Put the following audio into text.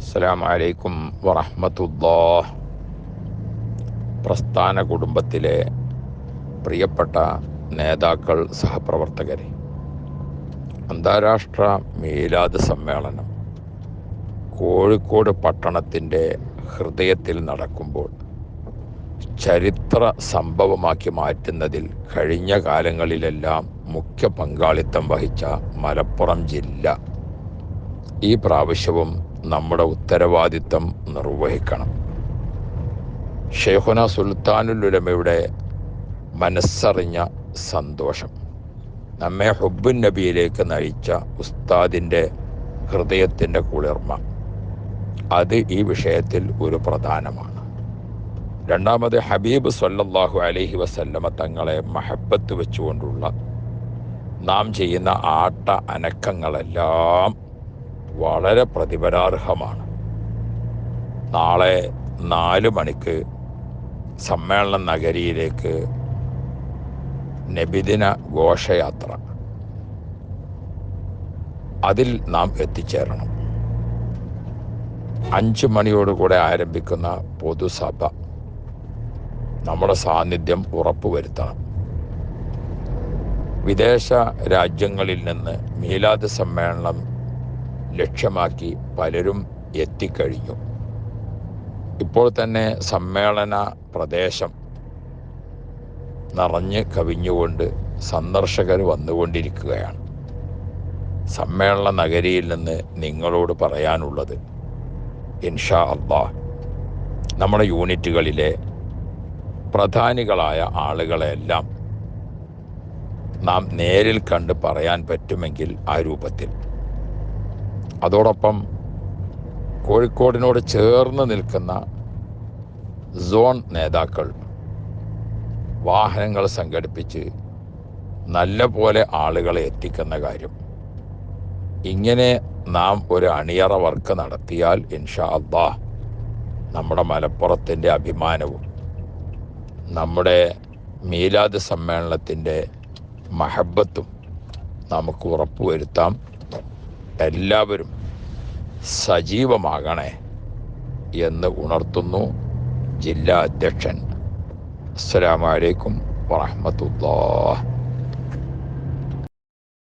അസ്സലാമു അലൈക്കും വറഹ്മത്തുള്ളാഹ്. പ്രസ്ഥാന കുടുംബത്തിലെ പ്രിയപ്പെട്ട നേതാക്കൾ സഹപ്രവർത്തകരെ അന്താരാഷ്ട്ര മീലാദ് സമ്മേളനം കോഴിക്കോട് പട്ടണത്തിന്റെ ഹൃദയത്തിൽ നടക്കുമ്പോൾ ചരിത്ര സംഭവമാക്കി മാറ്റുന്നതിൽ കഴിഞ്ഞ കാലങ്ങളിലെല്ലാം മുഖ്യ പങ്കാളിത്തം വഹിച്ച മലപ്പുറം ജില്ല. ഈ പ്രാവശ്യവും നമ്മുടെ ഉത്തരവാദിത്തം നിർവഹിക്കണം. ഷെയ്ഖുന സുൽത്താനുലുലമയുടെ മനസ്സറിഞ്ഞ സന്തോഷം. നമ്മെ ഹുബുൻ നബിയിലേക്ക് നയിച്ച ഉസ്താദിന്റെ ഹൃദയത്തിന്റെ കുളിർമ. അത് ഈ വിഷയത്തിൽ ഒരു പ്രധാനമാണ്. രണ്ടാമത് ഹബീബ് സല്ലല്ലാഹു അലഹി വസല്ലമ തങ്ങളെ മഹബത്ത് വെച്ചുകൊണ്ടുള്ള നാം ചെയ്യുന്ന ആട്ട അനക്കങ്ങളെല്ലാം വളരെ പ്രതിഫലാർഹമാണ് നാളെ നാല് മണിക്ക് സമ്മേളന നഗരിയിലേക്ക് നബിദിന ഘോഷയാത്ര. അതിൽ നാം എത്തിച്ചേരണം. അഞ്ച് മണിയോടുകൂടെ ആരംഭിക്കുന്ന പൊതുസഭ നമ്മുടെ സാന്നിധ്യം ഉറപ്പുവരുത്തണം. വിദേശ രാജ്യങ്ങളിൽ നിന്ന് മീലാദ് സമ്മേളനം ലക്ഷ്യമാക്കി പലരും എത്തിക്കഴിഞ്ഞു. ഇപ്പോൾ തന്നെ സമ്മേളന പ്രദേശം നിറഞ്ഞ് കവിഞ്ഞുകൊണ്ട് സന്ദർശകർ വന്നുകൊണ്ടിരിക്കുകയാണ്. സമ്മേളന നഗരിയിൽ നിന്ന് നിങ്ങളോട് പറയാനുള്ളത് ഇൻഷാ അള്ളാ നമ്മുടെ യൂണിറ്റുകളിലെ പ്രധാനികളായ ആളുകളെല്ലാം നാം നേരിൽ കണ്ട് പറയാൻ പറ്റുമെങ്കിൽ ആ രൂപത്തിൽ. അതോടൊപ്പം കോഴിക്കോടിനോട് ചേർന്ന് നിൽക്കുന്ന സോൺ നേതാക്കൾ വാഹനങ്ങൾ സംഘടിപ്പിച്ച് നല്ല പോലെ ആളുകളെ എത്തിക്കുന്ന കാര്യം. ഇങ്ങനെ നാം ഒരു അണിയറ വർക്ക് നടത്തിയാൽ ഇൻഷാ അള്ളാ നമ്മുടെ മലപ്പുറത്തിന്റെ അഭിമാനവും നമ്മുടെ മീലാദ് സമ്മേളനത്തിന്റെ മഹബത്തും നമുക്ക് ഉറപ്പുവരുത്താം. എല്ലാവരും സജീവമാകണേ എന്ന് ഉണർത്തുന്നു ജില്ലാ അധ്യക്ഷൻ. അസ്സലാമലൈക്കും വറഹമത്തുല്ലാ